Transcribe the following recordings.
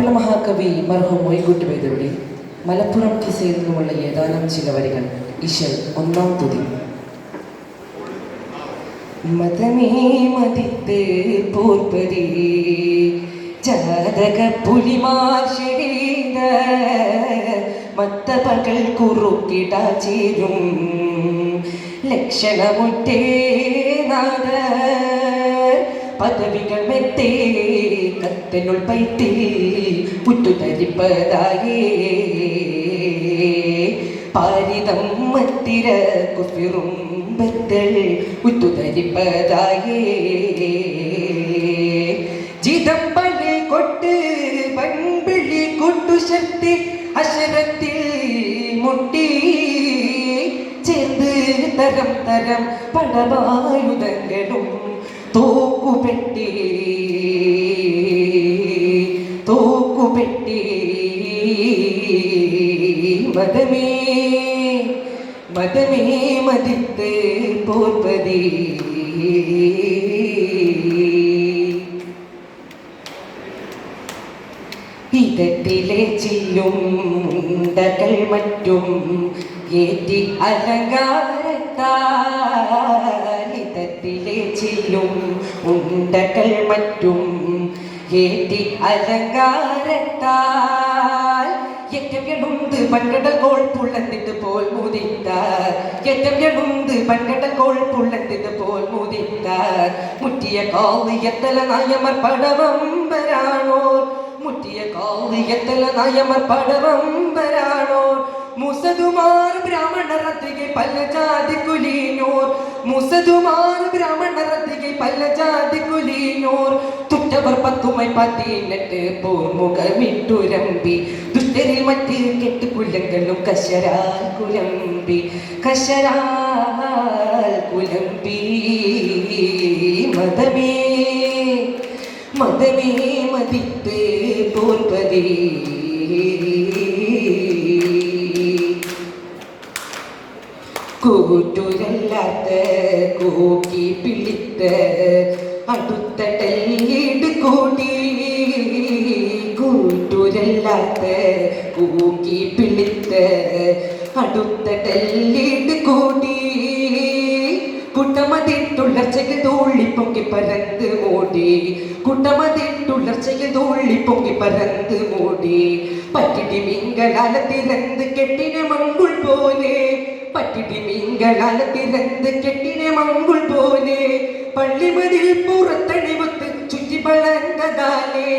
മാപ്പിള മഹാകവി മർഹൂം മൊയ്കുട്ടി മലപ്പുറം കിസയിൽ നിന്നുമുള്ള ഏതാനും ചില വരികൾ ഇഷൽ ഒന്നാം തുതി. മതമേ കുറുക്കിട ചേരും ലക്ഷണമുറ്റേ നാദ പദവികൾ മെത്തേ കത്തനുൾ പൈത്തേ പുറ്റുതരിപ്പതായേ പാരിതം മത്തിര കുഫിറും ബത്തൽ ജിതം പള്ളി കൊട്ട് പൺപിളി കൊട്ടു ശക്തി അശരത്തിൽ മുട്ടി. ചേർന്ന് തരം തരം പടവായുധങ്ങളും തോക്കുപെട്ടി. തോക്കുപെട്ടി. മതമേ മതമേ മതിത്ത് പോർപ്പതി ഇടത്തിലെ ചില്ലും മുണ്ടകൾ മറ്റും ഏറ്റി അലങ്കാരത്താലിതത്തിലെ ചില്ലും മുണ്ടകൾ മറ്റും ഏറ്റി അലങ്കാരത്താൽ എറ്റവിടുണ്ട് പണ്ടടകോൾ പുള്ളത്തിട്ട് പോൽ മുതിത്താർ എറ്റവിടുണ്ട് പണ്ടടകോൾ പുള്ളത്തിട്ട് പോൽ മുതിത്താർ മുറ്റിയ കാവ് എത്തല നായമർ പടവമ്പരാണോർ. മുറ്റിയ കാവ് എത്തല നയമർ പടവമ്പരാണോ മുസതുമാർ ബ്രാഹ്മണറത്തികെ പല ജാതി കുലീനോർ മുസതുമാർ ബ്രാഹ്മണറത്തികെ പല ജാതി കുലീനോർ തുറ്റവർ പത്തുമൈ പതിനെട്ട് പോർമുഖമിട്ടുരമ്പി. ദുഷ്ടരിൽ മറ്റ് കെട്ട് കുലങ്ങളും കശരാൽ കുലമ്പി. കശരാൽ കുലമ്പി. മതമേ മതമേ മതിത്ത് പോർപ്പതേ കൂറ്റുരല്ലാത്ത കൂക്കി പിളിത്ത് അടുത്തടല്ലിട് കൂടി കൂറ്റുരല്ലാത്ത കൂക്കി പിളിത്ത് അടുത്തടല്ലിട് കൂടി കുട്ടമതിട്ടുള്ളർച്ചയ്ക്ക് തോള്ളി പൊക്കി പരന്ത് മൂടി. കുട്ടമതിട്ടുള്ളർച്ചയ്ക്ക് തോള്ളി പൊക്കി പരന്ത് മൂടി. പറ്റിടി മിങ്കലാല തിരന്ന് കെട്ടിനെ മങ്കുൾ പോലെ. പറ്റിടി മിങ്കലാല തിരന്ന് കെട്ടിനെ മങ്കുൾ പോലെ. പള്ളിമതിൽ പുറത്തണിവത്ത് ചുറ്റി വളർന്നതാലേ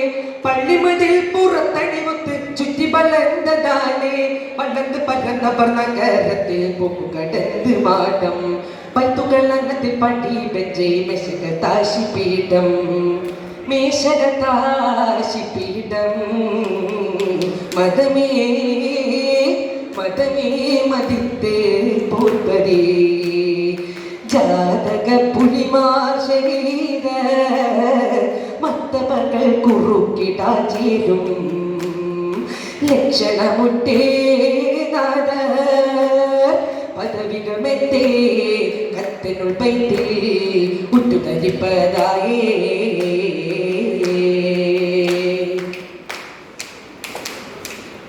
പള്ളിമതിൽ പുറത്തണിവത്ത് ചുറ്റി വളർന്നതാലേ വളർന്ന് പരന്നവർ നഗരത്തിൽ പൊക്കുകടന്ന് മാടം. പത്തുകൾ അന്നത്തിൽ പടി വെച്ചേ മെശക താശിപ്പീഠം മേശക താശിപ്പീഠം മതമേ മതമേ മതിത്ത് പൂർപ്പതേ ജാതക പുലിമാർ ശരീര മത്തപകൾ കുറുക്കിടാ ചേരും. ലക്ഷണമുട്ടേ നാദ കത്തിനുൾ പൈത്തേ ഉട്ടുകരിപ്പതായേ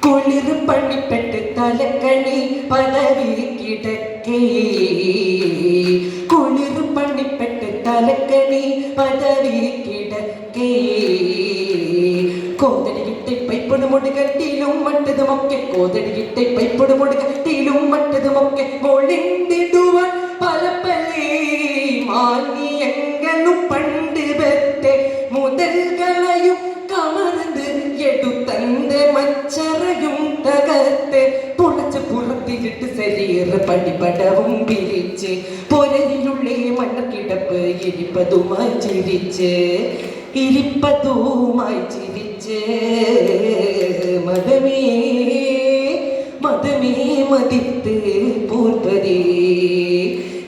കുളിർ പണിപ്പെട്ട് തലക്കണി പദവി കിടക്കേ. കുളിർ പണിപ്പെട്ട് തലക്കണി പദവി കിടക്കേ. കോതടിയിട്ടെ പൈപ്പടുമുടി കട്ടിയിലും മറ്റതുമൊക്കെ കോതടിയിട്ടെ പൈപ്പടുമുടി കട്ടിയിലും മറ്റതുമൊക്കെ ഒളിന്തിടുവാൻ തകർത്ത് തുളച്ച് പുറത്തിരിട്ട് ശരീര പടിപടവും പിരിച്ച് പൊരയിലുള്ളേ മണ്ണക്കിടപ്പ് ഇരിപ്പതുമായി ചിരിച്ച് ഇരിപ്പതുമായി ചിരിച്ച്. മതമേ മതമേ മതിത്ത് പൂർപ്പതേ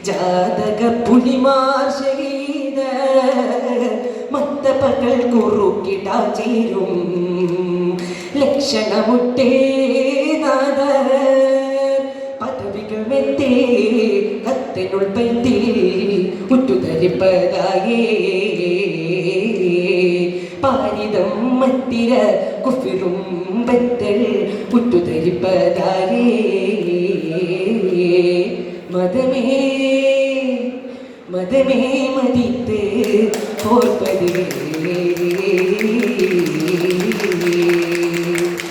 ജാതക പുലിമാർ ശരീര മത്ത പകൽ കുറുക്കിടാ ചേരും. ലക്ഷണമുട്ടേ പദവികൾ മെത്തേ കത്തിനുൾ പൈത്തേ ഉറ്റുതരിപ്പതായേ പാ മത്തിര കുഫിറും ബത്തൽ പുറ്റുധരിപ്പതാരേ മതമേ മതമേ മതിത്ത് ഓർപ്പതേ.